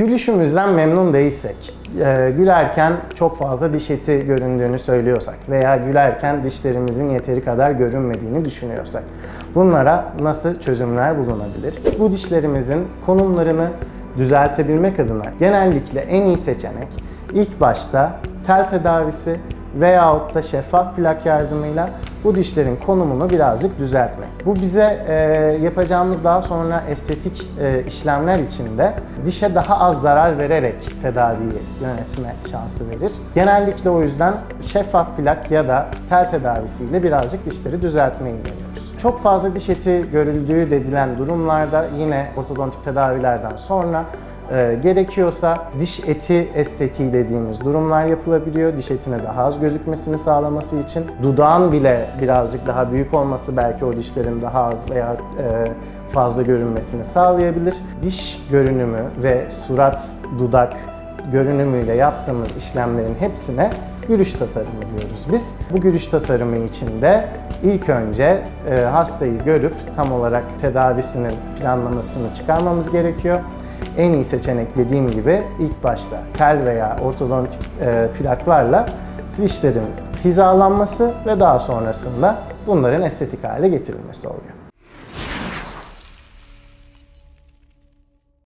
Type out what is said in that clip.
Gülüşümüzden memnun değilsek, e, gülerken çok fazla diş eti göründüğünü söylüyorsak veya gülerken dişlerimizin yeteri kadar görünmediğini düşünüyorsak bunlara nasıl çözümler bulunabilir? Bu dişlerimizin konumlarını düzeltebilmek adına genellikle en iyi seçenek ilk başta tel tedavisi veyahut da şeffaf plak yardımıyla bu dişlerin konumunu birazcık düzeltmek. Bu bize e, yapacağımız daha sonra estetik e, işlemler için de dişe daha az zarar vererek tedaviyi yönetme şansı verir. Genellikle o yüzden şeffaf plak ya da tel tedavisiyle birazcık dişleri düzeltmeyi deniyoruz. Çok fazla diş eti görüldüğü dedilen durumlarda yine ortodontik tedavilerden sonra e, gerekiyorsa diş eti estetiği dediğimiz durumlar yapılabiliyor. Diş etine daha az gözükmesini sağlaması için. Dudağın bile birazcık daha büyük olması belki o dişlerin daha az veya e, fazla görünmesini sağlayabilir. Diş görünümü ve surat, dudak görünümüyle yaptığımız işlemlerin hepsine gülüş tasarımı diyoruz biz. Bu gülüş tasarımı için de ilk önce e, hastayı görüp tam olarak tedavisinin planlamasını çıkarmamız gerekiyor. En iyi seçenek dediğim gibi ilk başta tel veya ortodontik e, plaklarla dişlerin hizalanması ve daha sonrasında bunların estetik hale getirilmesi oluyor.